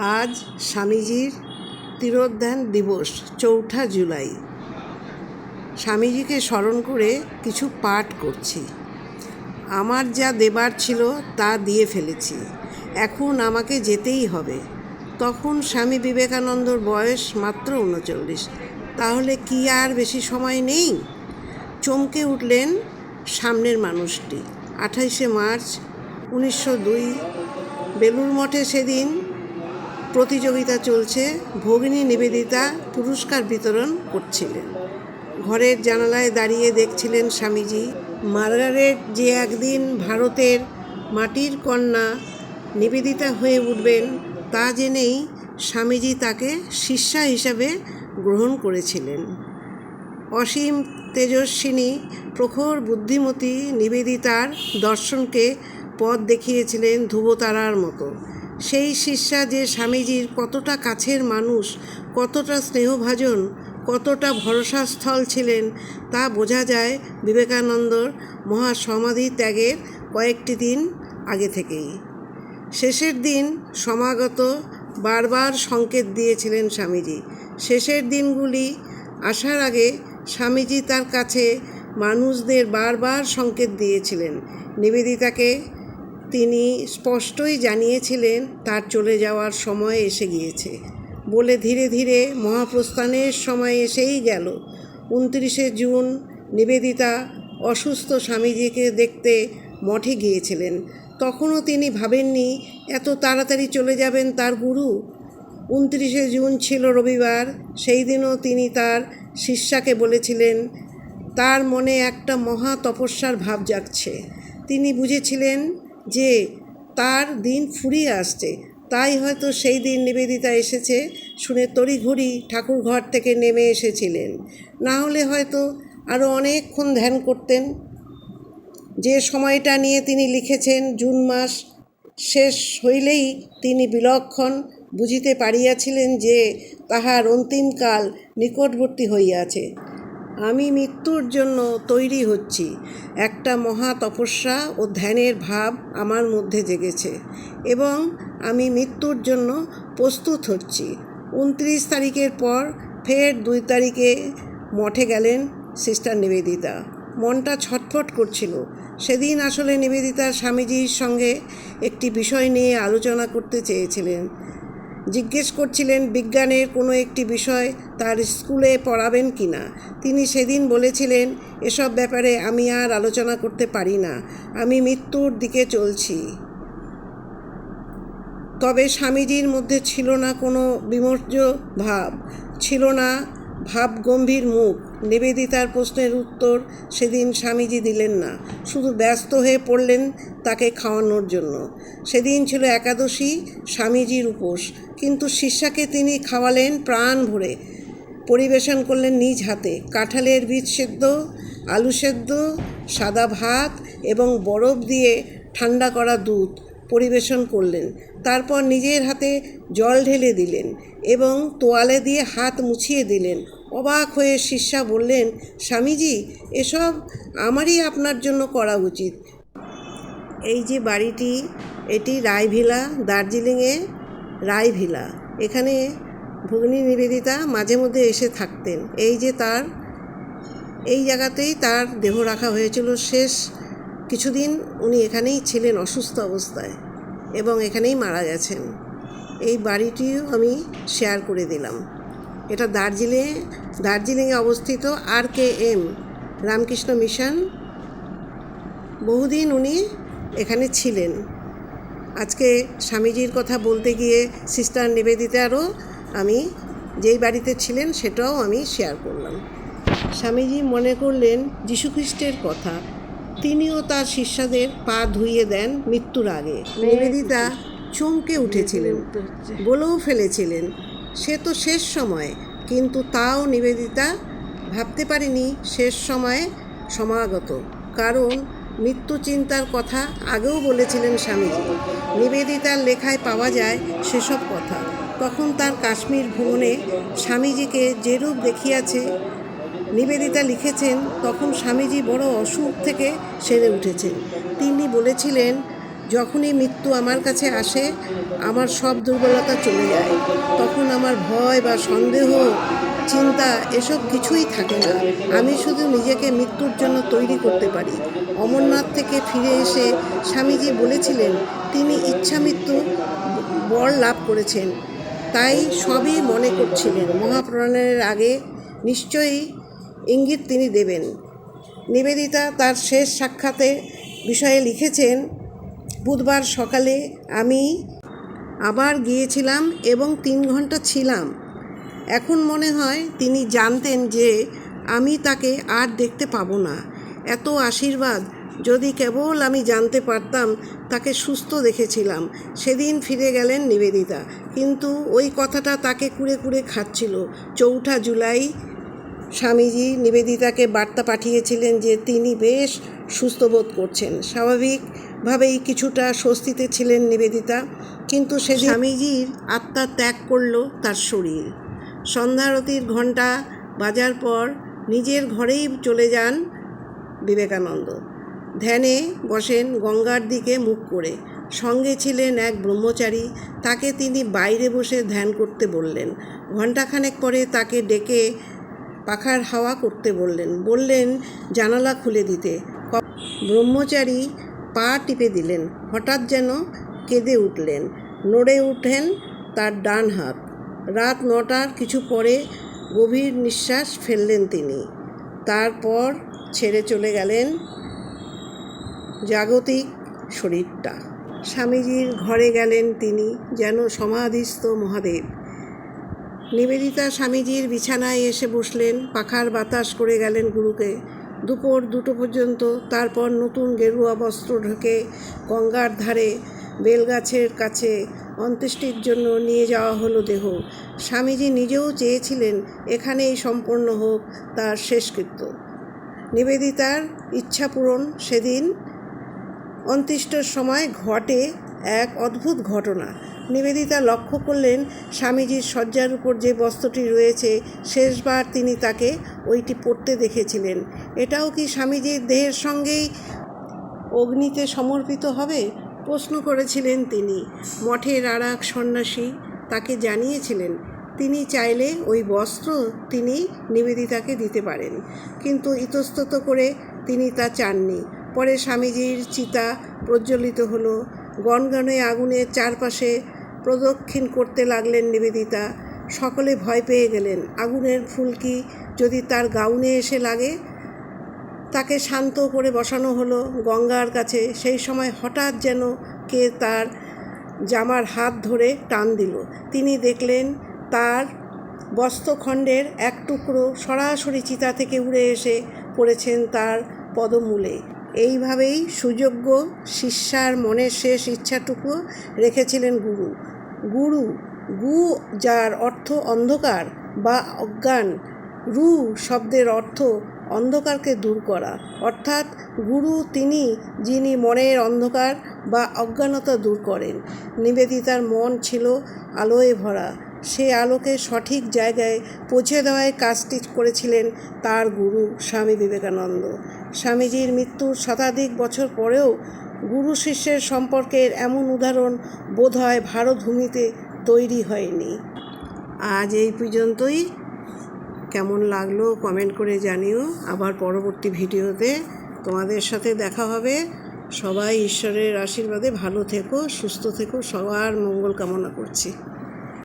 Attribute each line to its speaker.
Speaker 1: আজ স্বামীজির তিরোধান দিবস, চৌঠা জুলাই। স্বামীজিকে স্মরণ করে কিছু পাঠ করছি। আমার যা দেবার ছিল তা দিয়ে ফেলেছি। এখন আমাকে যেতেই হবে। তখন স্বামী বিবেকানন্দর বয়স মাত্র উনচল্লিশ। তাহলে কি আর বেশি সময় নেই? চমকে উঠলেন সামনের মানুষটি। আঠাইশে মার্চ উনিশশো দুই বেলুর মঠে সেদিন প্রতিযোগিতা চলছে। ভগিনী নিবেদিতা পুরস্কার বিতরণ করছিলেন। ঘরের জানালায় দাঁড়িয়ে দেখছিলেন স্বামীজি। মার্গারেট যে একদিন ভারতের মাটির কন্যা নিবেদিতা হয়ে উঠবেন, তা জেনেই স্বামীজি তাকে শিষ্যা হিসাবে গ্রহণ করেছিলেন। অসীম তেজস্বিনী প্রখর বুদ্ধিমতী নিবেদিতার দর্শনকে পথ দেখিয়েছিলেন ধ্রুবতারার মতো। সেই শিষ্যা যে স্বামীজির কতটা কাছের মানুষ, কতটা স্নেহভাজন, কতটা ভরসাস্থল ছিলেন, তা বোঝা যায় বিবেকানন্দর মহাসমাধি ত্যাগের কয়েকটি দিন আগে থেকেই। শেষের দিন সমাগত বারবার সংকেত দিয়েছিলেন স্বামীজি। শেষের দিনগুলি আসার আগে স্বামীজি তার কাছে মানুষদের বারবার সংকেত দিয়েছিলেন। নিবেদিতাকে তিনি স্পষ্টই জানিয়েছিলেন, তার চলে যাওয়ার সময় এসে গিয়েছে। বলে ধীরে ধীরে মহাপ্রস্থানের সময় এসেই গেল। উনত্রিশে জুন নিবেদিতা অসুস্থ স্বামীজিকে দেখতে মঠে গিয়েছিলেন। তখনও তিনি ভাবেননি, এত তাড়াতাড়ি চলে যাবেন তার গুরু? উনত্রিশে জুন ছিল রবিবার, সেই দিনও তিনি তার শিষ্যাকে বলেছিলেন, তার মনে একটা মহা তপস্যার ভাব জাগছে। তিনি বুঝেছিলেন যে তার দিন ফুরিয়ে আসছে। তাই হয়তো সেই দিন নিবেদিতা এসেছে, শুনে তড়িঘড়ি ঠাকুর ঘর থেকে নেমে এসেছিলেন। না হলে হয়তো আরও অনেকক্ষণ ধ্যান করতেন। যে সময়টা নিয়ে তিনি লিখেছেন, জুন মাস শেষ হইলেই তিনি বিলক্ষণ বুঝিতে পারিয়াছিলেন যে তাহার অন্তিমকাল নিকটবর্তী হইয়াছে। আমি মৃত্যুর জন্য তৈরি হচ্ছি। একটা মহা তপস্যা ও ধ্যানের ভাব আমার মধ্যে জেগেছে এবং আমি মৃত্যুর জন্য প্রস্তুত হচ্ছি। উনত্রিশ তারিখের পর ফের দুই তারিখে মঠে গেলেন সিস্টার নিবেদিতা। মনটা ছটফট করছিল। সেদিন আসলে নিবেদিতা স্বামীজির সঙ্গে একটি বিষয় নিয়ে আলোচনা করতে চেয়েছিলেন। জিজ্ঞেস করছিলেন, বিজ্ঞানের কোনো একটি বিষয় তার স্কুলে পড়াবেন কি না? তিনি সেদিন বলেছিলেন, এসব ব্যাপারে আমি আর আলোচনা করতে পারি না, আমি মৃত্যুর দিকে চলছি। তবে স্বামীজির মধ্যে ছিল না কোনো বিমর্য ভাব, ছিল না ভাব গম্ভীর মুখ। নিবেদিতার প্রশ্নের উত্তর সেদিন স্বামীজি দিলেন না। শুধু ব্যস্ত হয়ে পড়লেন তাকে খাওয়ানোর জন্য। সেদিন ছিল একাদশী, স্বামীজির উপোস। কিন্তু শিষ্যাকে তিনি খাওয়ালেন প্রাণ ভরে। পরিবেশন করলেন নিজ হাতে। কাঁঠালের বীজ সেদ্ধ, আলু সেদ্ধ, সাদা ভাত এবং বরফ দিয়ে ঠান্ডা করা দুধ পরিবেশন করলেন। তারপর নিজের হাতে জল ঢেলে দিলেন এবং তোয়ালে দিয়ে হাত মুছিয়ে দিলেন। অবাক হয়ে শিষ্যা বললেন, স্বামীজি, এসব আমারই আপনার জন্য করা উচিত। এই যে বাড়িটি, এটি রায়ভিলা দার্জিলিংয়ে রায়ভিলা এখানে ভগ্নী নিবেদিতা মাঝে মধ্যে এসে থাকতেন। এই যে তার, এই জায়গাতেই তার দেহ রাখা হয়েছিল। শেষ কিছুদিন উনি এখানেই ছিলেন অসুস্থ অবস্থায় এবং এখানেই মারা গেছেন। এই বাড়িটিও আমি শেয়ার করে দিলাম। এটা দার্জিলিংয়ে দার্জিলিংয়ে অবস্থিত R K M Ramakrishna mission. বহুদিন উনি এখানে ছিলেন। আজকে স্বামীজির কথা বলতে গিয়ে সিস্টার নিবেদিতারও আমি যেই বাড়িতে ছিলেন সেটাও আমি শেয়ার করলাম। স্বামীজি মনে করলেন যীশুখ্রিস্টের কথা। তিনিও তার শিষ্যদের পা ধুইয়ে দেন মৃত্যুর আগে। নিবেদিতা চমকে উঠেছিলেন। বলেও ফেলেছিলেন। সে তো শেষ সময়, কিন্তু তাও নিবেদিতা ভাবতে পারেনি শেষ সময়ে সমাগত। কারণ মৃত্যু চিন্তার কথা আগেও বলেছিলেন স্বামীজি। নিবেদিতার লেখায় পাওয়া যায় সেসব কথা। তখন তার কাশ্মীর ভ্রমণে স্বামীজিকে যেরূপ দেখিয়াছে, নিবেদিতা লিখেছেন, তখন স্বামীজি বড় অসুখ থেকে সেরে উঠেছেন। তিনি বলেছিলেন যখনই মৃত্যু আমার কাছে আসে, আমার সব দুর্বলতা চলে যায়। তখন আমার ভয় বা সন্দেহ, চিন্তা এসব কিছুই থাকে না। আমি শুধু নিজেকে মৃত্যুর জন্য তৈরি করতে পারি। অমরনাথ থেকে ফিরে এসে স্বামীজি বলেছিলেন, তিনি ইচ্ছা মৃত্যু বর লাভ করেছেন। তাই সবই মনে করছিলেন। মহাপ্রাণের আগে নিশ্চয়ই ইঙ্গিত তিনি দেবেন। নিবেদিতা তার শেষ সাক্ষাতে বিষয়ে লিখেছেন বুধবার সকালে আমি আবার গিয়েছিলাম এবং তিন ঘণ্টা ছিলাম। এখন মনে হয় তিনি জানতেন যে আমি তাকে আর দেখতে পাবো না। এত আশীর্বাদ, যদি কেবল আমি জানতে পারতাম তাকে সুস্থ দেখেছিলাম। সেদিন ফিরে গেলেন নিবেদিতা। কিন্তু ওই কথাটা তাকে কুড়ে কুড়ে খাচ্ছিল। চৌঠা জুলাই স্বামীজি নিবেদিতাকে বার্তা পাঠিয়েছিলেন যে তিনি বেশ সুস্থ বোধ করছেন। স্বাভাবিকভাবেই কিছুটা স্বস্তিতে ছিলেন নিবেদিতা, কিন্তু সে স্বামীজির আত্মা ত্যাগ করল তার শরীর। সন্ধ্যারতির ঘণ্টা বাজার পর নিজের ঘরেই চলে যান বিবেকানন্দ। ধ্যানে বসেন গঙ্গার দিকে মুখ করে। সঙ্গে ছিলেন এক ব্রহ্মচারী, তাকে তিনি বাইরে বসে ধ্যান করতে বললেন। ঘণ্টাখানেক পরে তাকে ডেকে পাখার হাওয়া করতে বললেন। বললেন, জানালা খুলে দিতে। ব্রহ্মচারী পা টিপে দিলেন। হঠাৎ যেন কেঁদে উঠলেন। নড়ে উঠেন তার ডান হাত। রাত নটার কিছু পরে গভীর নিঃশ্বাস ফেললেন তিনি। তারপর ছেড়ে চলে গেলেন জাগতিক শরীরটা। স্বামীজির ঘরে গেলেন তিনি, যেন সমাধিস্থ মহাদেব। নিবেদিতা স্বামীজির বিছানায় এসে বসলেন, পাখার বাতাস করে গেলেন গুরুকে। দুপুর দুটো পর্যন্ত তারপর নতুন গেরুয়া বস্ত্র ঢোকে গঙ্গার ধারে বেলগাছের কাছে অন্ত্যেষ্টির জন্য নিয়ে যাওয়া হলো দেহ। স্বামীজি নিজেও চেয়েছিলেন এখানেই সম্পন্ন হোক তার শেষকৃত্য। নিবেদিতার ইচ্ছা পূরণ সেদিন অন্ত্যেষ্টের সময় ঘটে এক অদ্ভুত ঘটনা। নিবেদিতা লক্ষ্য করলেন স্বামীজির শয্যার উপর যে বস্ত্রটি রয়েছে, শেষবার তিনি তাকে ওইটি পড়তে দেখেছিলেন। এটাও কি স্বামীজির দেহের সঙ্গেই অগ্নিতে সমর্পিত হবে? প্রশ্ন করেছিলেন তিনি। মঠের আর সন্ন্যাসী তাকে জানিয়েছিলেন, তিনি চাইলে ওই বস্ত্র তিনি নিবেদিতাকে দিতে পারেন। কিন্তু ইতস্তত করে তিনি তা চাননি। পরে স্বামীজির চিতা প্রজ্বলিত হলো। গনগনে আগুনের চারপাশে প্রদক্ষিণ করতে লাগলেন নিবেদিতা। সকলে ভয় পেয়ে গেলেন। আগুনের ফুলকি যদি তার গাউনে এসে লাগে? তাকে শান্ত করে বসানো হলো গঙ্গার কাছে। সেই সময় হঠাৎ যেন কে তার জামার হাত ধরে টান দিল। তিনি দেখলেন তার বস্ত্রখণ্ডের এক টুকরো সরাসরি চিতা থেকে উড়ে এসে পড়েছেন তার পদমূলে। এইভাবেই সুযোগ্য শিষ্যার মনের শেষ ইচ্ছাটুকু রেখেছিলেন গুরু। গুরু, গু যার অর্থ অন্ধকার বা অজ্ঞান, রু শব্দের অর্থ অন্ধকারকে দূর করা। অর্থাৎ গুরু তিনি যিনি মনের অন্ধকার বা অজ্ঞানতা দূর করেন। নিবেদিতার মন ছিল আলোয় ভরা। সে আলোকে সঠিক জায়গায় পৌঁছে দেওয়ায় কাজটি করেছিলেন তার গুরু স্বামী বিবেকানন্দ। স্বামীজির মৃত্যুর শতাধিক বছর পরেও গুরু শিষ্যের সম্পর্কের এমন উদাহরণ বোধহয় ভারতভূমিতে তৈরি হয়নি। আজ এই পর্যন্তই। কেমন লাগল কমেন্ট করে জানিও। আবার পরবর্তী ভিডিওতে তোমাদের সাথে দেখা হবে। সবাই ঈশ্বরের আশীর্বাদে ভালো থেকো, সুস্থ থেকো। সবার মঙ্গল কামনা করছি।